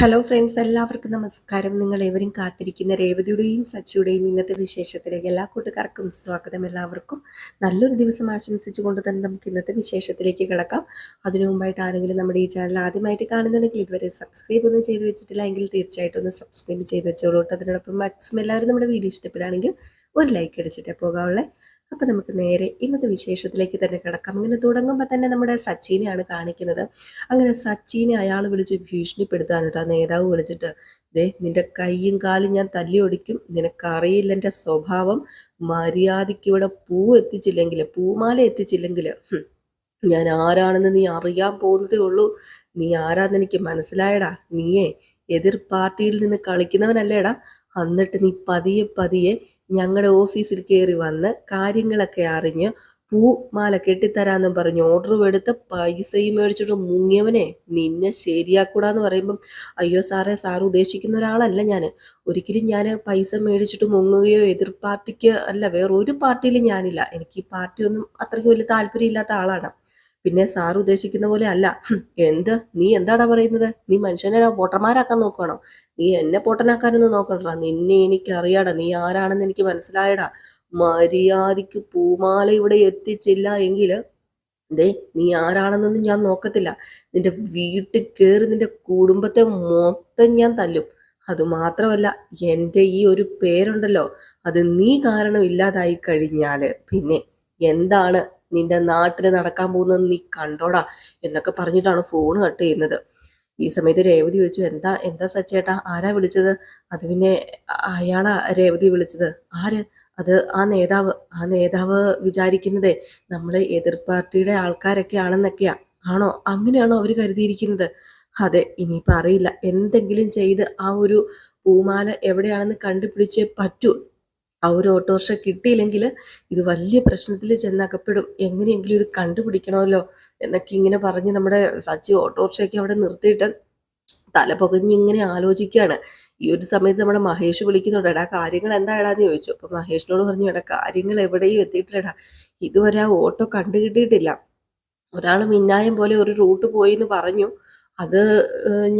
Hello friends എല്ലാവർക്കും നമസ്കാരം. നിങ്ങൾ ഏവരും കാത്തിരിക്കുന്ന രേവതിയുടെയും സച്ചിയുടെയും ഇന്നത്തെ വിശേഷത്തിലേക്ക് എല്ലാ കൂട്ടുകാർക്കും സ്വാഗതം എല്ലാവർക്കും. നല്ലൊരു ദിവസം ആശംസിച്ചുകൊണ്ട് തന്നെ നമുക്ക് ഇന്നത്തെ വിശേഷത്തിലേക്ക് കിടക്കാം. അതിനു മുമ്പായിട്ട് ആരെങ്കിലും നമ്മുടെ ഈ ചാനൽ ആദ്യമായിട്ട് കാണുന്നുണ്ടെങ്കിൽ ഇതുവരെ സബ്സ്ക്രൈബ് ഒന്നും ചെയ്ത് വെച്ചിട്ടില്ല എങ്കിൽ തീർച്ചയായിട്ടും ഒന്ന് സബ്സ്ക്രൈബ് ചെയ്ത് വെച്ചോളൂ അതിനോടൊപ്പം മാക്സിമം എല്ലാവരും നമ്മുടെ വീഡിയോ ഇഷ്ടപ്പെടുകയാണെങ്കിൽ ഒരു ലൈക്ക് അടിച്ചിട്ടേ പോകാവുള്ളേ. അപ്പൊ നമുക്ക് നേരെ ഇന്നത്തെ വിശേഷത്തിലേക്ക് തന്നെ കിടക്കാം. അങ്ങനെ തുടങ്ങുമ്പോൾ തന്നെ നമ്മുടെ സച്ചിനെയാണ് കാണിക്കുന്നത്. അങ്ങനെ സച്ചിനെ അയാൾ വിളിച്ച് ഭീഷണിപ്പെടുത്താണ് കേട്ടോ. നേതാവ് വിളിച്ചിട്ട് ദേ നിന്റെ കൈയും കാലും ഞാൻ തല്ലി ഒടിക്കും. നിനക്കറിയില്ല എന്റെ സ്വഭാവം. മര്യാദയ്ക്ക് ഇവിടെ പൂ എത്തിച്ചില്ലെങ്കിൽ പൂമാല എത്തിച്ചില്ലെങ്കിൽ ഞാൻ ആരാണെന്ന് നീ അറിയാൻ പോകുന്നതേ ഉള്ളൂ. നീ ആരാന്ന് എനിക്ക് മനസ്സിലായടാ. നീയേ എതിർ പാർട്ടിയിൽ നിന്ന് കളിക്കുന്നവനല്ലേടാ. എന്നിട്ട് നീ പതിയെ പതിയെ ഞങ്ങളുടെ ഓഫീസിൽ കയറി വന്ന് കാര്യങ്ങളൊക്കെ അറിഞ്ഞ് പൂമാല കെട്ടിത്തരാന്നും പറഞ്ഞ് ഓർഡർ എടുത്ത് പൈസയും മേടിച്ചിട്ട് മുങ്ങിയവനെ നിന്നെ ശരിയാക്കൂടാന്ന് പറയുമ്പം അയ്യോ സാറേ സാർ ഉദ്ദേശിക്കുന്ന ഒരാളല്ല ഞാൻ ഒരിക്കലും ഞാൻ പൈസ മേടിച്ചിട്ട് മുങ്ങുകയോ എതിർ പാർട്ടിക്ക് അല്ല വേറൊരു പാർട്ടിയിലും ഞാനില്ല. എനിക്ക് ഈ പാർട്ടിയൊന്നും അത്രയ്ക്ക് വലിയ താല്പര്യമില്ലാത്ത ആളാണ്. പിന്നെ സാർ ഉദ്ദേശിക്കുന്ന പോലെ അല്ല. എന്ത്? നീ എന്താടാ പറയുന്നത്? നീ മനുഷ്യനെ പോട്ടർമാരാക്കാൻ നോക്കുകയാണോ നീ എന്നെ പോട്ടനാക്കാനൊന്നും നോക്കണ്ട. നിന്നെ എനിക്ക് അറിയാടാ നീ ആരാണെന്ന് എനിക്ക് മനസ്സിലായടാ. മര്യാദയ്ക്ക് പൂമാല ഇവിടെ എത്തിച്ചില്ല എങ്കിൽ ദേ നീ ആരാണെന്നൊന്നും ഞാൻ നോക്കത്തില്ല. നിന്റെ വീട്ടിൽ കയറി നിന്റെ കുടുംബത്തെ മൊത്തം ഞാൻ തല്ലും. അതുമാത്രമല്ല എന്റെ ഈ ഒരു പേരുണ്ടല്ലോ അത് നീ കാരണം ഇല്ലാതായി കഴിഞ്ഞാൽ പിന്നെ എന്താണ് നിന്റെ നാട്ടിൽ നടക്കാൻ പോകുന്നത് നീ കണ്ടോടാ എന്നൊക്കെ പറഞ്ഞിട്ടാണ് ഫോൺ കട്ട് ചെയ്യുന്നത്. ഈ സമയത്ത് രേവതി ചോദിച്ചു എന്താ എന്താ സച്ചേട്ടാ? ആരാ വിളിച്ചത്? അത് പിന്നെ അയാളാ രേവതി വിളിച്ചത്. ആര്? അത് ആ നേതാവ് ആ നേതാവ് വിചാരിക്കുന്നതേ നമ്മളെ എതിർ പാർട്ടിയുടെ ആൾക്കാരൊക്കെ ആണെന്നൊക്കെയാ. ആണോ? അങ്ങനെയാണോ അവർ കരുതിയിരിക്കുന്നത്? അതെ ഇനിയിപ്പോൾ അറിയില്ല. എന്തെങ്കിലും ചെയ്ത് ആ ഒരു പൂമാല എവിടെയാണെന്ന് കണ്ടുപിടിച്ചേ പറ്റൂ. ആ ഒരു ഓട്ടോറിക്ഷ കിട്ടിയില്ലെങ്കിൽ ഇത് വലിയ പ്രശ്നത്തിൽ ചെന്നകപ്പെടും. എങ്ങനെയെങ്കിലും ഇത് കണ്ടുപിടിക്കണമല്ലോ എന്നൊക്കെ ഇങ്ങനെ പറഞ്ഞ് നമ്മുടെ സച്ചി ഓട്ടോറിക്ഷയൊക്കെ അവിടെ നിർത്തിയിട്ട് തല പുകഞ്ഞ് ഇങ്ങനെ ആലോചിക്കുകയാണ്. ഈ ഒരു സമയത്ത് നമ്മുടെ മഹേഷ് വിളിക്കുന്നുണ്ട് എടാ കാര്യങ്ങൾ എന്താ എടാന്ന് ചോദിച്ചു. അപ്പൊ മഹേഷിനോട് പറഞ്ഞു എടാ കാര്യങ്ങൾ എവിടെയും എത്തിയിട്ടില്ലടാ. ഇതുവരെ ആ ഓട്ടോ കണ്ടു കിട്ടിയിട്ടില്ല. ഒരാൾ മിന്നായം പോലെ ഒരു റൂട്ട് പോയി എന്ന് പറഞ്ഞു. അത്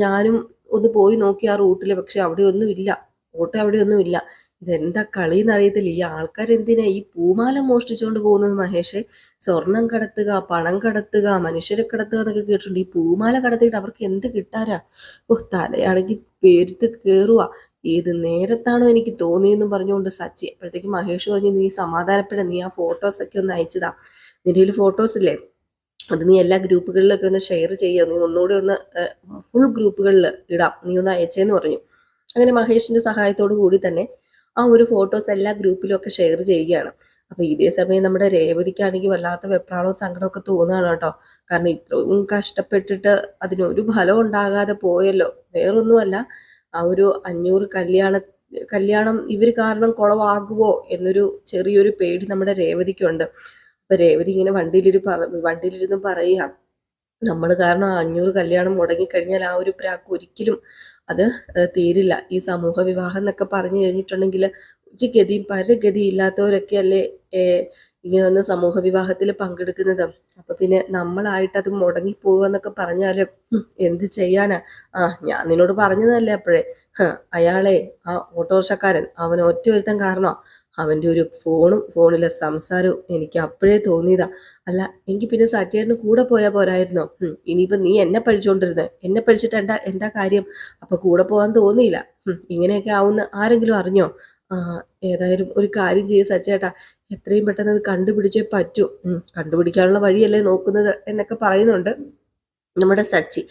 ഞാനും ഒന്ന് പോയി നോക്കി ആ റൂട്ടിൽ പക്ഷെ അവിടെ ഒന്നും ഇല്ല ഓട്ടോ അവിടെ ഒന്നും ഇല്ല ഇതെന്താ കളി അറിയത്തില്ല ഈ ആൾക്കാർ എന്തിനാ ഈ പൂമാല മോഷ്ടിച്ചുകൊണ്ട് പോകുന്നത് മഹേഷ്? സ്വർണം കടത്തുക പണം കടത്തുക മനുഷ്യരെ കടത്തുക എന്നൊക്കെ കേട്ടിട്ടുണ്ട്. ഈ പൂമാല കടത്തിയിട്ട് അവർക്ക് എന്ത് കിട്ടാനാ? ഓ തലയാണെങ്കിൽ പേരുത്ത് കയറുക ഏത് നേരത്താണോ എനിക്ക് തോന്നിയെന്ന് പറഞ്ഞുകൊണ്ട് സച്ചി അപ്പോഴത്തേക്ക് മഹേഷ് പറഞ്ഞു നീ സമാധാനപ്പെട നീ ആ ഫോട്ടോസൊക്കെ ഒന്ന് അയച്ചതാ. നിന്റെ ഫോട്ടോസ് ഇല്ലേ അത് നീ എല്ലാ ഗ്രൂപ്പുകളിലൊക്കെ ഒന്ന് ഷെയർ ചെയ്യുക നീ ഒന്നുകൂടി ഒന്ന് ഫുൾ ഗ്രൂപ്പുകളിൽ ഇടാം. നീ ഒന്ന് അയച്ചേന്ന് പറഞ്ഞു. അങ്ങനെ മഹേഷിന്റെ സഹായത്തോടു കൂടി തന്നെ ആ ഒരു ഫോട്ടോസ് എല്ലാ ഗ്രൂപ്പിലും ഒക്കെ ഷെയർ ചെയ്യുകയാണ്. അപ്പൊ ഇതേ സമയം നമ്മുടെ രേവതിക്കാണെങ്കിൽ വല്ലാത്ത വെപ്രാളവും സങ്കടമൊക്കെ തോന്നുകയാണ് കേട്ടോ. കാരണം ഇത്രയും കഷ്ടപ്പെട്ടിട്ട് അതിനൊരു ഫലം ഉണ്ടാകാതെ പോയല്ലോ. വേറൊന്നുമല്ല ആ ഒരു അഞ്ഞൂറ് കല്യാണ കല്യാണം ഇവർ കാരണം കുളവാകുമോ എന്നൊരു ചെറിയൊരു പേടി നമ്മുടെ രേവതിക്കുണ്ട്. അപ്പൊ രേവതി ഇങ്ങനെ വണ്ടിയിലിരു പറ വണ്ടിയിലിരുന്ന് പറയുക നമ്മൾ കാരണം അഞ്ഞൂറ് കല്യാണം മുടങ്ങിക്കഴിഞ്ഞാൽ ആ ഒരു പ്രാക്ക് ഒരിക്കലും അത് തീരില്ല. ഈ സമൂഹ വിവാഹം എന്നൊക്കെ പറഞ്ഞു കഴിഞ്ഞിട്ടുണ്ടെങ്കിൽ ഒരു ഗതിയും പരഗതി ഇല്ലാത്തവരൊക്കെ അല്ലേ ഇങ്ങനെ വന്ന് സമൂഹ വിവാഹത്തിൽ പങ്കെടുക്കുന്നത്. അപ്പൊ പിന്നെ നമ്മളായിട്ട് അത് മുടങ്ങി എന്നൊക്കെ പറഞ്ഞാൽ എന്ത് ചെയ്യാനാ? ആ ഞാൻ നിന്നോട് പറഞ്ഞതല്ലേ അപ്പോഴേ. അയാളെ ആ ഓട്ടോറിക്ഷക്കാരൻ അവൻ ഒറ്റ ഒരുത്തൻ കാരണോ അവന്റെ ഒരു ഫോണും ഫോണിലെ സംസാരവും എനിക്ക് അപ്പോഴേ തോന്നിയതാ. അല്ല എങ്കിൽ പിന്നെ സച്ചേട്ടന് കൂടെ പോയാൽ പോരായിരുന്നോ? ഇനിയിപ്പോൾ നീ എന്നെ പഴിച്ചുകൊണ്ടിരുന്നത് എന്നെ പഴിച്ചിട്ട് എന്താ എന്താ കാര്യം? അപ്പോൾ കൂടെ പോകാൻ തോന്നിയില്ല. ഇങ്ങനെയൊക്കെ ആവുന്ന ആരെങ്കിലും അറിഞ്ഞോ? ഏതായാലും ഒരു കാര്യം ചെയ്യ സച്ചേട്ടാ. എത്രയും പെട്ടെന്ന് അത് കണ്ടുപിടിച്ചേ പറ്റൂ. കണ്ടുപിടിക്കാനുള്ള വഴിയല്ലേ നോക്കുന്നത് എന്നൊക്കെ പറയുന്നുണ്ട്. നമ്മുടെ സച്ചി.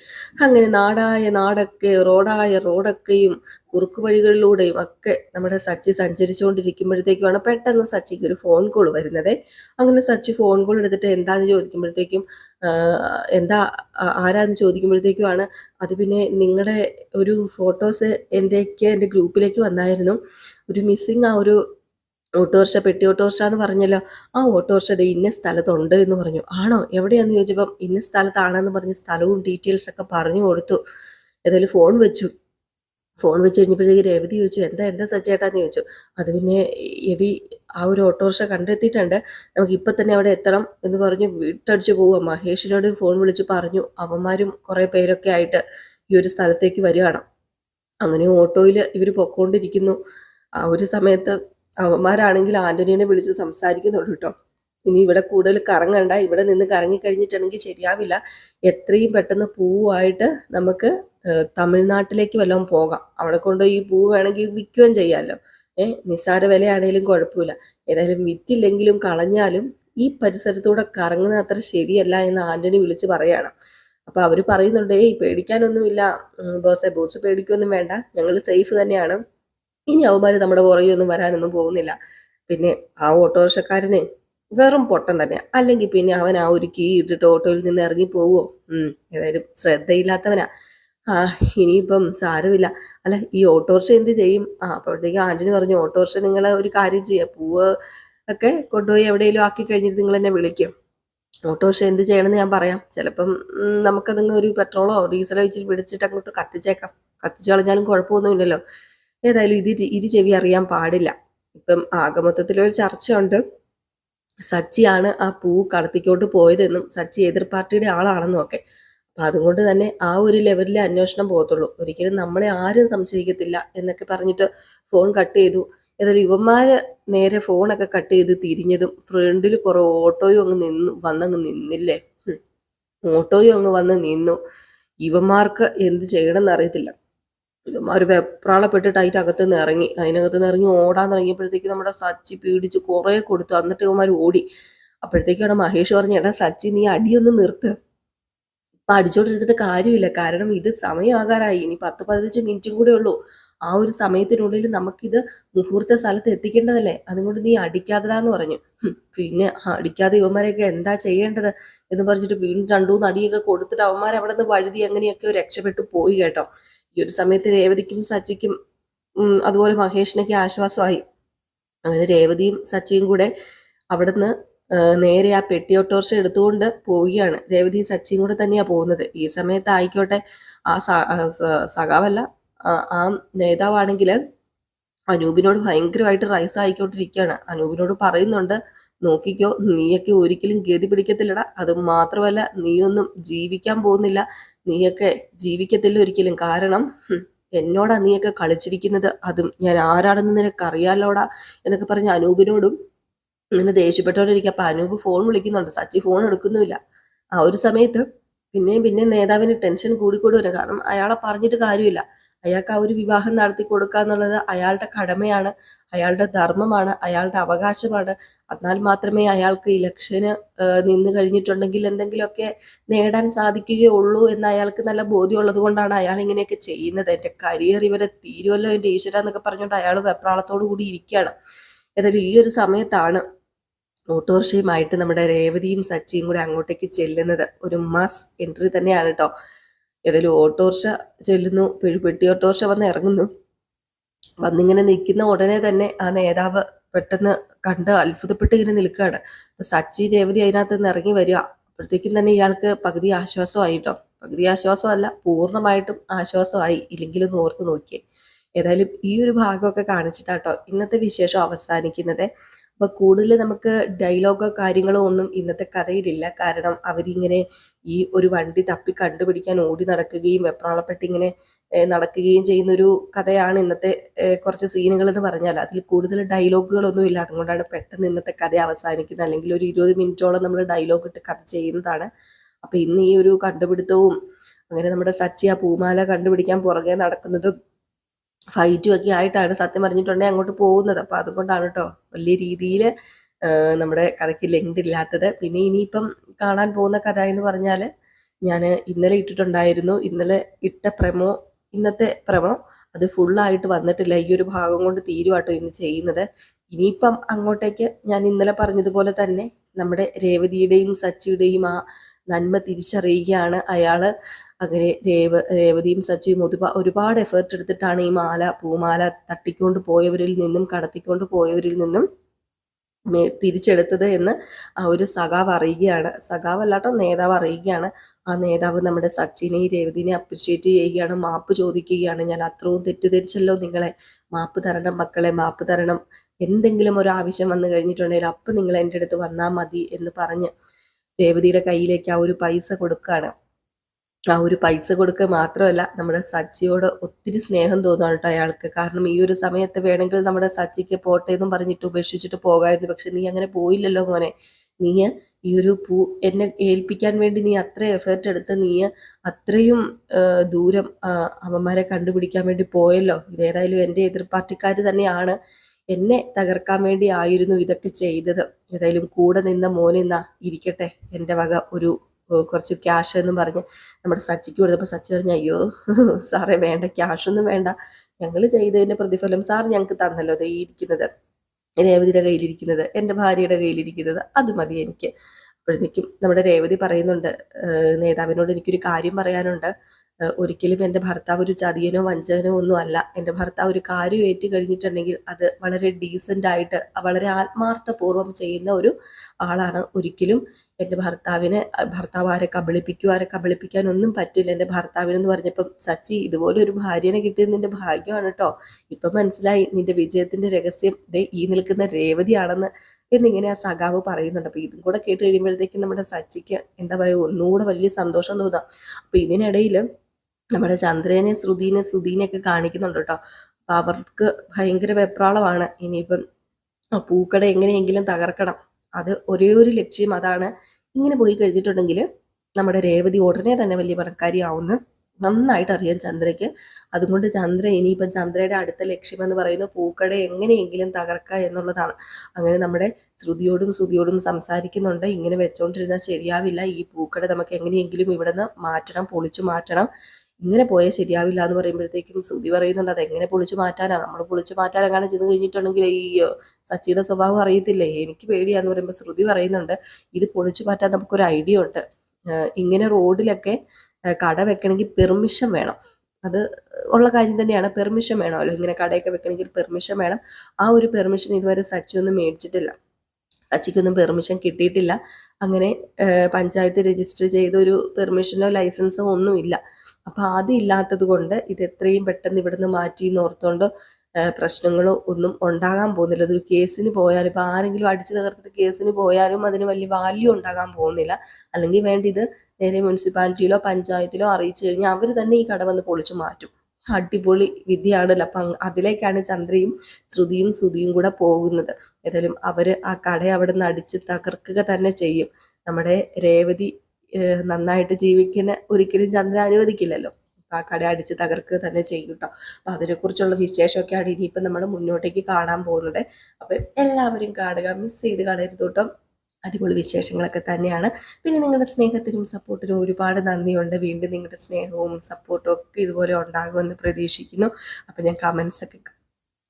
അങ്ങനെ നാടായ നാടൊക്കെ റോഡായ റോഡൊക്കെയും കുറുക്കു വഴികളിലൂടെയും ഒക്കെ നമ്മുടെ സച്ചി സഞ്ചരിച്ചുകൊണ്ടിരിക്കുമ്പോഴത്തേക്കുമാണ് പെട്ടെന്ന് സച്ചിക്ക് ഒരു ഫോൺ കോൾ വരുന്നത്. അങ്ങനെ സച്ചി ഫോൺ കോൾ എടുത്തിട്ട് എന്താണെന്ന് ചോദിക്കുമ്പോഴത്തേക്കും എന്താ ആരാന്ന് ചോദിക്കുമ്പോഴത്തേക്കുമാണ് അത് പിന്നെ നിങ്ങളുടെ ഒരു ഫോട്ടോസ് എന്റെയൊക്കെ എന്റെ ഗ്രൂപ്പിലേക്ക് വന്നായിരുന്നു. ഒരു മിസ്സിങ് ആ ഒരു ഓട്ടോറിക്ഷ പെട്ടി ഓട്ടോറിക്ഷ എന്ന് പറഞ്ഞല്ലോ. ആ ഓട്ടോറിക്ഷ ഇന്ന സ്ഥലത്തുണ്ട് എന്ന് പറഞ്ഞു. ആണോ? എവിടെയാന്ന് ചോദിച്ചപ്പം ഇന്ന സ്ഥലത്താണെന്ന് പറഞ്ഞ് സ്ഥലവും ഡീറ്റെയിൽസ് ഒക്കെ പറഞ്ഞു കൊടുത്തു. ഏതായാലും ഫോൺ വെച്ചു. ഫോൺ വെച്ച് കഴിഞ്ഞപ്പോഴത്തേക്ക് രവതി ചോദിച്ചു എന്താ എന്താ സച്ചേട്ടാന്ന്? ചോദിച്ചു. അത് പിന്നെ എടി ആ ഒരു ഓട്ടോറിക്ഷ കണ്ടെത്തിയിട്ടുണ്ട്. നമുക്ക് ഇപ്പം തന്നെ അവിടെ എത്തണം എന്ന് പറഞ്ഞ് വീട്ടടിച്ച് പോവുക മഹേഷിനോട് ഫോൺ വിളിച്ച് പറഞ്ഞു. അവന്മാരും കുറേ പേരൊക്കെ ആയിട്ട് ഈ ഒരു സ്ഥലത്തേക്ക് വരികയാണ്. അങ്ങനെ ഓട്ടോയിൽ ഇവർ പൊക്കോണ്ടിരിക്കുന്നു. ആ ഒരു സമയത്ത് അവന്മാരാണെങ്കിൽ ആന്റണിയെ വിളിച്ച് സംസാരിക്കുന്നുള്ളൂ കേട്ടോ. ഇനി ഇവിടെ കൂടുതൽ കറങ്ങണ്ട. ഇവിടെ നിന്ന് കറങ്ങി കഴിഞ്ഞിട്ടുണ്ടെങ്കിൽ ശരിയാവില്ല. എത്രയും പെട്ടെന്ന് പൂവായിട്ട് നമുക്ക് തമിഴ്നാട്ടിലേക്ക് വല്ലതും പോകാം. അവിടെ കൊണ്ട് ഈ പൂ വേണമെങ്കിൽ വിൽക്കുകയും ചെയ്യാമല്ലോ. ഏഹ് നിസ്സാര വിലയാണെങ്കിലും കുഴപ്പമില്ല. ഏതായാലും വിറ്റില്ലെങ്കിലും കളഞ്ഞാലും ഈ പരിസരത്തൂടെ കറങ്ങുന്ന അത്ര ശരിയല്ല എന്ന് ആന്റണി വിളിച്ച് പറയണം. അപ്പൊ അവർ പറയുന്നുണ്ട് ഏയ് പേടിക്കാനൊന്നുമില്ല. ബോസെ ബോസ് പേടിക്കൊന്നും വേണ്ട. ഞങ്ങൾ സേഫ് തന്നെയാണ്. ഇനി അവന്മാര് നമ്മുടെ പുറകെ ഒന്നും വരാനൊന്നും പോകുന്നില്ല. പിന്നെ ആ ഓട്ടോറിക്ഷക്കാരന് വെറും പൊട്ടൻ തന്നെ അല്ലെങ്കിൽ പിന്നെ അവൻ ആ ഒരു കീ ഇട്ടിട്ട് ഓട്ടോയിൽ നിന്ന് ഇറങ്ങി പോവോ? ഏതായാലും ശ്രദ്ധയില്ലാത്തവനാ. ആ ഇനിയിപ്പം സാരമില്ല. അല്ല ഈ ഓട്ടോറിക്ഷ എന്ത് ചെയ്യും? ആ അപ്പോഴത്തേക്ക് ആന്റണി പറഞ്ഞു ഓട്ടോറിക്ഷ നിങ്ങൾ ഒരു കാര്യം ചെയ്യുക പൂവ് ഒക്കെ കൊണ്ടുപോയി എവിടെയെങ്കിലും ആക്കി കഴിഞ്ഞിട്ട് നിങ്ങൾ എന്നെ വിളിക്കും. ഓട്ടോറിക്ഷ എന്ത് ചെയ്യണമെന്ന് ഞാൻ പറയാം. ചിലപ്പം നമുക്കതങ്ങ് ഒരു പെട്രോളോ ഡീസലോ ഇച്ചിരി പിടിച്ചിട്ട് അങ്ങോട്ട് കത്തിച്ചേക്കാം. കത്തിച്ചു കളഞ്ഞാലും കുഴപ്പമൊന്നുമില്ലല്ലോ. ഏതായാലും ഇത് ഇരു ചെവി അറിയാൻ പാടില്ല. ഇപ്പം ആകമൊത്തത്തിലൊരു ചർച്ചയുണ്ട്. സച്ചിയാണ് ആ പൂ കടത്തിക്കോട്ട് പോയതെന്നും സച്ചി എതിർ പാർട്ടിയുടെ ആളാണെന്നും ഒക്കെ. അപ്പം അതുകൊണ്ട് തന്നെ ആ ഒരു ലെവലിൽ അന്വേഷണം പോകത്തുള്ളൂ. ഒരിക്കലും നമ്മളെ ആരും സംശയിക്കത്തില്ല എന്നൊക്കെ പറഞ്ഞിട്ട് ഫോൺ കട്ട് ചെയ്തു. ഏതായാലും യുവന്മാര് നേരെ ഫോണൊക്കെ കട്ട് ചെയ്ത് തിരിഞ്ഞതും ഫ്രണ്ടിൽ കുറെ ഓട്ടോയും അങ്ങ് നിന്നു വന്നങ്ങ് നിന്നില്ലേ? ഓട്ടോയും അങ്ങ് വന്ന് നിന്നു. ഇവന്മാർക്ക് എന്ത് ചെയ്യണമെന്ന് അറിയത്തില്ല. ഇവന്മാർ വെപ്രാളപ്പെട്ടിട്ട് അതിന്റെ അകത്ത് നിന്ന് ഇറങ്ങി. അതിനകത്ത് നിന്ന് ഇറങ്ങി ഓടാൻ തുടങ്ങിയപ്പോഴത്തേക്ക് നമ്മുടെ സച്ചി പീഡിച്ച് കുറേ കൊടുത്തു. എന്നിട്ട് ഇവന്മാർ ഓടി. അപ്പോഴത്തേക്കാണ് മഹേഷ് പറഞ്ഞ സച്ചി നീ അടിയൊന്ന് നിർത്ത്. ഇപ്പം അടിച്ചോണ്ടിരുന്നിട്ട് കാര്യമില്ല. കാരണം ഇത് സമയമാകാറായി ഇനി പത്ത് പതിനഞ്ച് മിനിറ്റും കൂടെ ഉള്ളൂ. ആ ഒരു സമയത്തിനുള്ളിൽ നമുക്കിത് മുഹൂർത്ത സ്ഥലത്ത് എത്തിക്കേണ്ടതല്ലേ? അതുകൊണ്ട് നീ അടിക്കാതെടാന്ന് പറഞ്ഞു. പിന്നെ അടിക്കാതെ ഇവന്മാരെയൊക്കെ എന്താ ചെയ്യേണ്ടത് എന്ന് പറഞ്ഞിട്ട് വീണ്ടും രണ്ടു മൂന്ന് അടിയൊക്കെ കൊടുത്തിട്ട് അവന്മാരവിടെ നിന്ന് വഴുതി അങ്ങനെയൊക്കെ രക്ഷപ്പെട്ടു പോയി കേട്ടോ. ഈ ഒരു സമയത്ത് രേവതിക്കും സച്ചിക്കും അതുപോലെ മഹേഷിനൊക്കെ ആശ്വാസമായി. അങ്ങനെ രേവതിയും സച്ചിയും കൂടെ അവിടുന്ന് നേരെ ആ പെട്ടി ഓട്ടോറിക്ഷ എടുത്തുകൊണ്ട് പോവുകയാണ്. രേവതിയും സച്ചിയും കൂടെ തന്നെയാണ് പോകുന്നത്. ഈ സമയത്ത് ആയിക്കോട്ടെ ആ സഖാവല്ല ആ നേതാവാണെങ്കിൽ അനൂപിനോട് ഭയങ്കരമായിട്ട് റൈസ് ആയിക്കൊണ്ടിരിക്കുകയാണ്. അനൂപിനോട് പറയുന്നുണ്ട് നോക്കിക്കോ നീയൊക്കെ ഒരിക്കലും ഗതി പിടിക്കത്തില്ലടാ. അത് മാത്രമല്ല നീയൊന്നും ജീവിക്കാൻ പോകുന്നില്ല. നീയൊക്കെ ജീവിക്കത്തില്ല ഒരിക്കലും. കാരണം എന്നോടാ നീയൊക്കെ കളിച്ചിരിക്കുന്നത്? അതും ഞാൻ ആരാണെന്ന് നിനക്ക് അറിയാലോടാ എന്നൊക്കെ പറഞ്ഞ അനൂപിനോടും ഇങ്ങനെ ദേഷ്യപ്പെട്ടോണ്ടിരിക്കുക. അപ്പൊ അനൂപ് ഫോൺ വിളിക്കുന്നുണ്ട്. സച്ചി ഫോൺ എടുക്കുന്നുമില്ല. ആ ഒരു സമയത്ത് പിന്നെയും പിന്നെയും നേതാവിന് ടെൻഷൻ കൂടിക്കൂടി വരും. കാരണം അയാളെ പറഞ്ഞിട്ട് കാര്യമില്ല. അയാൾക്ക് ആ ഒരു വിവാഹം നടത്തി കൊടുക്കുക എന്നുള്ളത് അയാളുടെ കടമയാണ് അയാളുടെ ധർമ്മമാണ് അയാളുടെ അവകാശമാണ്. എന്നാൽ മാത്രമേ അയാൾക്ക് ഇലക്ഷന് നിന്ന് കഴിഞ്ഞിട്ടുണ്ടെങ്കിൽ എന്തെങ്കിലുമൊക്കെ നേടാൻ സാധിക്കുകയുള്ളൂ എന്ന് അയാൾക്ക് നല്ല ബോധ്യമുള്ളത് കൊണ്ടാണ് അയാൾ ഇങ്ങനെയൊക്കെ ചെയ്യുന്നത്. എന്റെ കരിയർ ഇവരെ തീരുമല്ലോ എന്റെ ഈശ്വര എന്നൊക്കെ പറഞ്ഞുകൊണ്ട് അയാൾ വെപ്രാളത്തോടു കൂടി ഇരിക്കുകയാണ്. ഏതായാലും ഈ ഒരു സമയത്താണ് ഓട്ടോറിക്ഷയുമായിട്ട് നമ്മുടെ രേവതിയും സച്ചിയും കൂടി അങ്ങോട്ടേക്ക് ചെല്ലുന്നത്. ഒരു മാസ് എൻട്രി തന്നെയാണ് കേട്ടോ ഏതായാലും ഓട്ടോറിക്ഷ ചെല്ലുന്നു. പെട്ടി ഓട്ടോറിക്ഷ വന്ന് ഇറങ്ങുന്നു. വന്നിങ്ങനെ നിൽക്കുന്ന ഉടനെ തന്നെ ആ നേതാവ് പെട്ടെന്ന് കണ്ട് അത്ഭുതപ്പെട്ട് ഇങ്ങനെ നിൽക്കുകയാണ്. അപ്പൊ സച്ചി രേവതി അതിനകത്ത് നിന്ന് ഇറങ്ങി വരിക. അപ്പോഴത്തേക്കും തന്നെ ഇയാൾക്ക് പകുതി ആശ്വാസമായിട്ടോ പകുതി ആശ്വാസമല്ല പൂർണമായിട്ടും ആശ്വാസമായി. ഇല്ലെങ്കിലും ഓർത്ത് നോക്കിയേ. ഏതായാലും ഈ ഒരു ഭാഗമൊക്കെ കാണിച്ചിട്ടാട്ടോ ഇന്നത്തെ വിശേഷം അവസാനിക്കുന്നത്. അപ്പോൾ കൂടുതൽ നമുക്ക് ഡയലോഗോ കാര്യങ്ങളോ ഒന്നും ഇന്നത്തെ കഥയിലില്ല. കാരണം അവരിങ്ങനെ ഈ ഒരു വണ്ടി തപ്പി കണ്ടുപിടിക്കാൻ ഓടി നടക്കുകയും വെപ്രാളപ്പെട്ട് ഇങ്ങനെ നടക്കുകയും ചെയ്യുന്ന ഒരു കഥയാണ് ഇന്നത്തെ കുറച്ച് സീനുകൾ എന്ന് പറഞ്ഞാൽ അതിൽ കൂടുതൽ ഡയലോഗുകളൊന്നും ഇല്ല. അതുകൊണ്ടാണ് പെട്ടെന്ന് ഇന്നത്തെ കഥ അവസാനിക്കുന്നത്. അല്ലെങ്കിൽ ഒരു ഇരുപത് മിനിറ്റോളം നമ്മൾ ഡയലോഗ് ഇട്ട് കഥ ചെയ്യുന്നതാണ്. അപ്പോൾ ഇന്ന് ഈ ഒരു കണ്ടുപിടുത്തവും അങ്ങനെ നമ്മുടെ സച്ചി ആ പൂമാല കണ്ടുപിടിക്കാൻ പുറകെ നടക്കുന്നതും ഫൈറ്റും ഒക്കെ ആയിട്ടാണ് സത്യം പറഞ്ഞിട്ടുണ്ടെങ്കിൽ അങ്ങോട്ട് പോകുന്നത്. അപ്പോൾ അതുകൊണ്ടാണ് കേട്ടോ വലിയ രീതിയിൽ നമ്മുടെ കഥയ്ക്ക് ലെങ്ത് ഇല്ലാത്തത്. പിന്നെ ഇനിയിപ്പം കാണാൻ പോകുന്ന കഥ എന്ന് പറഞ്ഞാൽ ഞാൻ ഇന്നലെ ഇട്ടിട്ടുണ്ടായിരുന്നു. ഇന്നലെ ഇട്ട പ്രമോ ഇന്നത്തെ പ്രമോ അത് ഫുള്ളായിട്ട് വന്നിട്ടില്ല. ഈ ഒരു ഭാഗം കൊണ്ട് തീരുവാട്ടോ ഇന്ന് ചെയ്യുന്നത്. ഇനിയിപ്പം അങ്ങോട്ടേക്ക് ഞാൻ ഇന്നലെ പറഞ്ഞതുപോലെ തന്നെ നമ്മുടെ രേവതിയുടെയും സച്ചിയുടെയും ആ നന്മ തിരിച്ചറിയുകയാണ് അയാൾ അങ്ങനെ രേവ രേവതിയും സച്ചിയും ഒരുപാട് ഒരുപാട് എഫേർട്ട് എടുത്തിട്ടാണ് ഈ മാല പൂമാല തട്ടിക്കൊണ്ട് പോയവരിൽ നിന്നും കടത്തിക്കൊണ്ട് പോയവരിൽ നിന്നും തിരിച്ചെടുത്തത് എന്ന് ആ ഒരു സഖാവ് അറിയുകയാണ്. സഖാവ് അല്ലാട്ടോ നേതാവ് അറിയുകയാണ്. ആ നേതാവ് നമ്മുടെ സച്ചിനെയും രേവതിനെ അപ്രിഷ്യേറ്റ് ചെയ്യുകയാണ് മാപ്പ് ചോദിക്കുകയാണ്. ഞാൻ അത്രയും തെറ്റിദ്ധരിച്ചല്ലോ നിങ്ങളെ. മാപ്പ് തരണം മക്കളെ മാപ്പ് തരണം. എന്തെങ്കിലും ഒരു ആവശ്യം വന്നു കഴിഞ്ഞിട്ടുണ്ടെങ്കിൽ അപ്പം നിങ്ങൾ എന്റെ അടുത്ത് വന്നാൽ മതി എന്ന് പറഞ്ഞ് രേവതിയുടെ കയ്യിലേക്ക് ആ ഒരു പൈസ കൊടുക്കുകയാണ്. ആ ഒരു പൈസ കൊടുക്കുക മാത്രമല്ല നമ്മുടെ സച്ചിയോട് ഒത്തിരി സ്നേഹം തോന്നുകയാണ് കേട്ടോ അയാൾക്ക്. കാരണം ഈ ഒരു സമയത്ത് വേണമെങ്കിൽ നമ്മുടെ സച്ചിക്ക് പോട്ടെ എന്നും പറഞ്ഞിട്ട് ഉപേക്ഷിച്ചിട്ട് പോകായിരുന്നു. പക്ഷെ നീ അങ്ങനെ പോയില്ലല്ലോ മോനെ. നീ ഈ ഒരു പൂ എന്നെ ഏൽപ്പിക്കാൻ വേണ്ടി നീ അത്ര എഫേർട്ട് എടുത്ത് നീ അത്രയും ദൂരം അമ്മമാരെ കണ്ടുപിടിക്കാൻ വേണ്ടി പോയല്ലോ. ഇതേതായാലും എന്റെ എതിർ പാർട്ടിക്കാർ തന്നെയാണ് എന്നെ തകർക്കാൻ വേണ്ടി ആയിരുന്നു ഇതൊക്കെ ചെയ്തത്. ഏതായാലും കൂടെ നിന്ന മോനിന്നാ ഇരിക്കട്ടെ. എന്റെ വക ഒരു കുറച്ച് ക്യാഷ് എന്ന് പറഞ്ഞ് നമ്മുടെ സച്ചിക്ക് കൊടുത്തപ്പോൾ സച്ചി പറഞ്ഞു അയ്യോ സാറേ വേണ്ട ക്യാഷൊന്നും വേണ്ട. ഞങ്ങൾ ചെയ്തതിന്റെ പ്രതിഫലം സാർ ഞങ്ങൾക്ക് തന്നല്ലോ ദേ ഇരിക്കുന്നത്. രേവതിയുടെ കയ്യിലിരിക്കുന്നത് എന്റെ ഭാര്യയുടെ കയ്യിലിരിക്കുന്നത് അത് മതി എനിക്ക്. അപ്പോഴത്തേക്കും നമ്മുടെ രേവതി പറയുന്നുണ്ട് നേതാവിനോട് എനിക്കൊരു കാര്യം പറയാനുണ്ട്. ഒരിക്കലും എന്റെ ഭർത്താവ് ഒരു ചതിയനോ വഞ്ചകനോ ഒന്നും അല്ല. എന്റെ ഭർത്താവ് ഒരു കാര്യം ഏറ്റു കഴിഞ്ഞിട്ടുണ്ടെങ്കിൽ അത് വളരെ ഡീസന്റായിട്ട് വളരെ ആത്മാർത്ഥപൂർവം ചെയ്യുന്ന ഒരു ആളാണ് ഒരിക്കലും എന്റെ ഭർത്താവിനെ ഭർത്താവ് ആരെ കബളിപ്പിക്കുക ആരെ കബളിപ്പിക്കാൻ ഒന്നും പറ്റില്ല. എന്റെ ഭർത്താവിനെന്ന് പറഞ്ഞപ്പം സച്ചി ഇതുപോലെ ഒരു ഭാര്യനെ കിട്ടിയത് നിന്റെ ഭാഗ്യമാണ് കേട്ടോ ഇപ്പം മനസ്സിലായി നിന്റെ വിജയത്തിന്റെ രഹസ്യം ദേ ഈ നിൽക്കുന്ന രേവതിയാണെന്ന് എന്നിങ്ങനെ ആ സഖാവ് പറയുന്നുണ്ട്. അപ്പോൾ ഇതും കൂടെ കേട്ട് കഴിയുമ്പോഴത്തേക്കും നമ്മുടെ സച്ചിക്ക് എന്താ പറയുക ഒന്നുകൂടെ വലിയ സന്തോഷം തോന്നാം. അപ്പോൾ ഇതിനിടയിൽ നമ്മുടെ ചന്ദ്രനെ ശ്രുതിനെ സുധീനെയൊക്കെ കാണിക്കുന്നുണ്ട് കേട്ടോ. അപ്പം അവർക്ക് ഭയങ്കര വെപ്രാളമാണ്. ഇനിയിപ്പം പൂക്കട എങ്ങനെയെങ്കിലും തകർക്കണം. അത് ഒരേ ഒരു ലക്ഷ്യം അതാണ്. ഇങ്ങനെ പോയി കഴിഞ്ഞിട്ടുണ്ടെങ്കിൽ നമ്മുടെ രേവതി ഉടനെ തന്നെ വലിയ പണക്കാരിയാവുന്ന നന്നായിട്ട് അറിയാം ചന്ദ്രയ്ക്ക്. അതുകൊണ്ട് ചന്ദ്ര ഇനിയിപ്പം ചന്ദ്രയുടെ അടുത്ത ലക്ഷ്യം എന്ന് പറയുന്നത് പൂക്കട എങ്ങനെയെങ്കിലും തകർക്കുക എന്നുള്ളതാണ്. അങ്ങനെ നമ്മുടെ ശ്രുതിയോടും ശ്രുതിയോടും സംസാരിക്കുന്നുണ്ട്. ഇങ്ങനെ വെച്ചോണ്ടിരുന്നാൽ ശരിയാവില്ല. ഈ പൂക്കട നമുക്ക് എങ്ങനെയെങ്കിലും ഇവിടെ നിന്ന് മാറ്റണം പൊളിച്ചു മാറ്റണം. ഇങ്ങനെ പോയാൽ ശരിയാവില്ല എന്ന് പറയുമ്പോഴത്തേക്കും ശ്രുതി പറയുന്നുണ്ട് അത് എങ്ങനെ പൊളിച്ചു മാറ്റാനാ? നമ്മൾ പൊളിച്ചു മാറ്റാനെങ്ങാനും ചെന്ന് കഴിഞ്ഞിട്ടുണ്ടെങ്കിൽ ഈ സച്ചിയുടെ സ്വഭാവം അറിയത്തില്ലേ? എനിക്ക് പേടിയാന്ന് പറയുമ്പോൾ ശ്രുതി പറയുന്നുണ്ട് ഇത് പൊളിച്ചു മാറ്റാൻ നമുക്കൊരു ഐഡിയ ഉണ്ട്. ഇങ്ങനെ റോഡിലൊക്കെ കട വെക്കണമെങ്കിൽ പെർമിഷൻ വേണം. അത് ഉള്ള കാര്യം തന്നെയാണ് പെർമിഷൻ വേണമല്ലോ. ഇങ്ങനെ കടയൊക്കെ വെക്കണമെങ്കിൽ പെർമിഷൻ വേണം. ആ ഒരു പെർമിഷൻ ഇതുവരെ സച്ചി ഒന്നും മേടിച്ചിട്ടില്ല. സച്ചിക്കൊന്നും പെർമിഷൻ കിട്ടിയിട്ടില്ല. അങ്ങനെ പഞ്ചായത്ത് രജിസ്റ്റർ ചെയ്ത ഒരു പെർമിഷനോ ലൈസൻസോ ഒന്നുമില്ല അപ്പോൾ അതില്ലാത്തത് കൊണ്ട് ഇത് എത്രയും പെട്ടെന്ന് ഇവിടുന്ന് മാറ്റി എന്ന് ഓർത്തുകൊണ്ട് പ്രശ്നങ്ങളോ ഒന്നും ഉണ്ടാകാൻ പോകുന്നില്ല. അതൊരു കേസിന് പോയാലും ഇപ്പോൾ ആരെങ്കിലും അടിച്ചു തകർത്തിട്ട് കേസിന് പോയാലും അതിന് വലിയ വാല്യൂ ഉണ്ടാകാൻ പോകുന്നില്ല. അല്ലെങ്കിൽ വേണ്ട ഇത് നേരെ മുനിസിപ്പാലിറ്റിയിലോ പഞ്ചായത്തിലോ അറിയിച്ചു കഴിഞ്ഞാൽ അവർ തന്നെ ഈ കട വന്ന് പൊളിച്ചു മാറ്റും. അടിപൊളി വിദ്യയാണല്ലോ അപ്പം അതിലേക്കാണ് ചന്ദ്രയും ശ്രുതിയും ശ്രുതിയും കൂടെ പോകുന്നത്. ഏതായാലും അവർ ആ കട അവിടെ നിന്ന് അടിച്ച് തകർക്കുക തന്നെ ചെയ്യും. നമ്മുടെ രേവതി നന്നായിട്ട് ജീവിക്കുന്ന ഒരിക്കലും ചന്ദ്രൻ അനുവദിക്കില്ലല്ലോ. ആ കട അടിച്ച് തകർക്കുക തന്നെ ചെയ്യും കേട്ടോ അപ്പം അതിനെക്കുറിച്ചുള്ള വിശേഷമൊക്കെയാണ് ഇനിയിപ്പം നമ്മൾ മുന്നോട്ടേക്ക് കാണാൻ പോകുന്നത്. അപ്പം എല്ലാവരും കാണുക മിസ് ചെയ്ത് കളയരുത് കേട്ടോ അടിപൊളി വിശേഷങ്ങളൊക്കെ തന്നെയാണ്. പിന്നെ നിങ്ങളുടെ സ്നേഹത്തിനും സപ്പോർട്ടിനും ഒരുപാട് നന്ദിയുണ്ട്. വീണ്ടും നിങ്ങളുടെ സ്നേഹവും സപ്പോർട്ടും ഒക്കെ ഇതുപോലെ ഉണ്ടാകുമെന്ന് പ്രതീക്ഷിക്കുന്നു. അപ്പം ഞാൻ കമൻസ് ഒക്കെ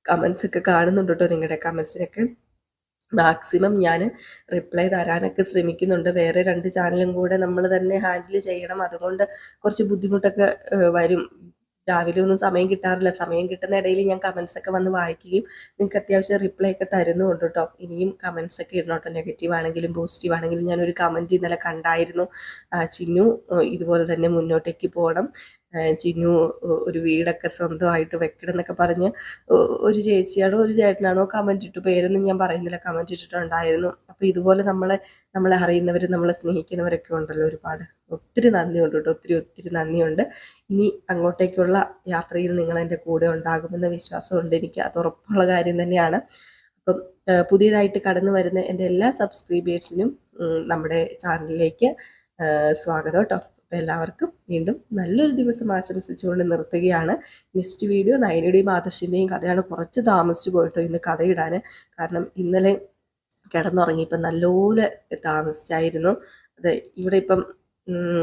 കമൻസ് ഒക്കെ കാണുന്നുണ്ട് കേട്ടോ നിങ്ങളുടെ കമൻസിനൊക്കെ മാക്സിമം ഞാൻ റിപ്ലൈ തരാനൊക്കെ ശ്രമിക്കുന്നുണ്ട്. വേറെ രണ്ട് ചാനലും കൂടെ നമ്മൾ തന്നെ ഹാൻഡിൽ ചെയ്യണം. അതുകൊണ്ട് കുറച്ച് ബുദ്ധിമുട്ടൊക്കെ വരും. രാവിലെ ഒന്നും സമയം കിട്ടാറില്ല. സമയം കിട്ടുന്ന ഇടയിൽ ഞാൻ കമൻസ് ഒക്കെ വന്ന് വായിക്കുകയും നിങ്ങൾക്ക് അത്യാവശ്യം റിപ്ലൈ ഒക്കെ തരുന്നുണ്ട് കേട്ടോ ഇനിയും കമൻസ് ഒക്കെ ഇടണം കേട്ടോ നെഗറ്റീവ് ആണെങ്കിലും പോസിറ്റീവ് ആണെങ്കിലും ഞാനൊരു കമന്റ് ഇന്നലെ കണ്ടായിരുന്നു. ചിന്നു ഇതുപോലെ തന്നെ മുന്നോട്ടേക്ക് പോകണം ചിന്നു ഒരു വീടൊക്കെ സ്വന്തമായിട്ട് വെക്കണം എന്നൊക്കെ പറഞ്ഞ് ഒരു ചേച്ചിയാണോ ഒരു ചേട്ടനാണോ കമന്റ് ഇട്ടു. പേരൊന്നും ഞാൻ പറയുന്നില്ല. കമന്റ് ഇട്ടിട്ടുണ്ടായിരുന്നു. അപ്പോൾ ഇതുപോലെ നമ്മളെ നമ്മളെ അറിയുന്നവർ നമ്മളെ സ്നേഹിക്കുന്നവരൊക്കെ ഉണ്ടല്ലോ ഒരുപാട്. ഒത്തിരി നന്ദിയുണ്ട് കേട്ടോ. ഒത്തിരി ഒത്തിരി നന്ദിയുണ്ട്. ഇനി അങ്ങോട്ടേക്കുള്ള യാത്രയിൽ നിങ്ങൾ എന്റെ കൂടെ ഉണ്ടാകുമെന്ന വിശ്വാസമുണ്ട് എനിക്ക്. അത് ഉറപ്പുള്ള കാര്യം തന്നെയാണ്. അപ്പം പുതിയതായിട്ട് കടന്നു വരുന്ന എന്റെ എല്ലാ സബ്സ്ക്രൈബേഴ്സിനും നമ്മുടെ ചാനലിലേക്ക് സ്വാഗതം കേട്ടോ. അപ്പോൾ എല്ലാവർക്കും വീണ്ടും നല്ലൊരു ദിവസം ആശംസിച്ചുകൊണ്ട് നിർത്തുകയാണ്. നെക്സ്റ്റ് വീഡിയോ നയനയുടെയും ആദർശിന്റെയും കഥയാണ് കുറച്ച് താമസിച്ചു പോയിട്ടോ ഇന്ന് കഥയിടാൻ കാരണം ഇന്നലെ കിടന്നുറങ്ങിയപ്പോൾ നല്ലപോലെ താമസിച്ചായിരുന്നു. അത് ഇവിടെ ഇപ്പം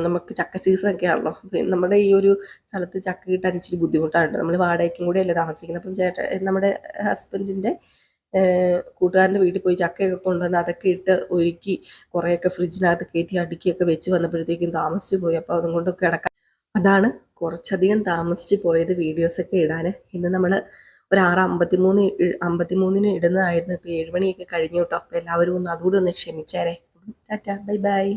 നമുക്ക് ചക്ക സീസൺ ഒക്കെ ആണല്ലോ. നമ്മുടെ ഈ ഒരു സ്ഥലത്ത് ചക്ക കിട്ടാൻ ഇച്ചിരി ബുദ്ധിമുട്ടാണ്. നമ്മൾ വാടകയ്ക്കും കൂടെ അല്ലേ താമസിക്കുന്നത്. അപ്പം ചേട്ടൻ നമ്മുടെ ഹസ്ബൻഡിന്റെ കൂട്ടുകാരന്റെ വീട്ടിൽ പോയി ചക്കയൊക്കെ കൊണ്ടുവന്ന് അതൊക്കെ ഇട്ട് ഒരുക്കി കുറേയൊക്കെ ഫ്രിഡ്ജിനകത്ത് കയറ്റി അടുക്കിയൊക്കെ വെച്ച് വന്നപ്പോഴത്തേക്കും താമസിച്ചു പോയി. അപ്പോൾ അതും കൊണ്ടൊക്കെ കിടക്കാൻ. അതാണ് കുറച്ചധികം താമസിച്ച് പോയത് വീഡിയോസൊക്കെ ഇടാൻ. ഇന്ന് നമ്മൾ ഒരു ആറ് അമ്പത്തിമൂന്ന് അമ്പത്തിമൂന്നിന് ഇടുന്നതായിരുന്നു. ഇപ്പോൾ ഏഴുമണിയൊക്കെ കഴിഞ്ഞു കേട്ടോ. അപ്പോൾ എല്ലാവരും ഒന്ന് അതുകൂടി ഒന്ന് ക്ഷമിച്ചേരെ. Tata bye bye.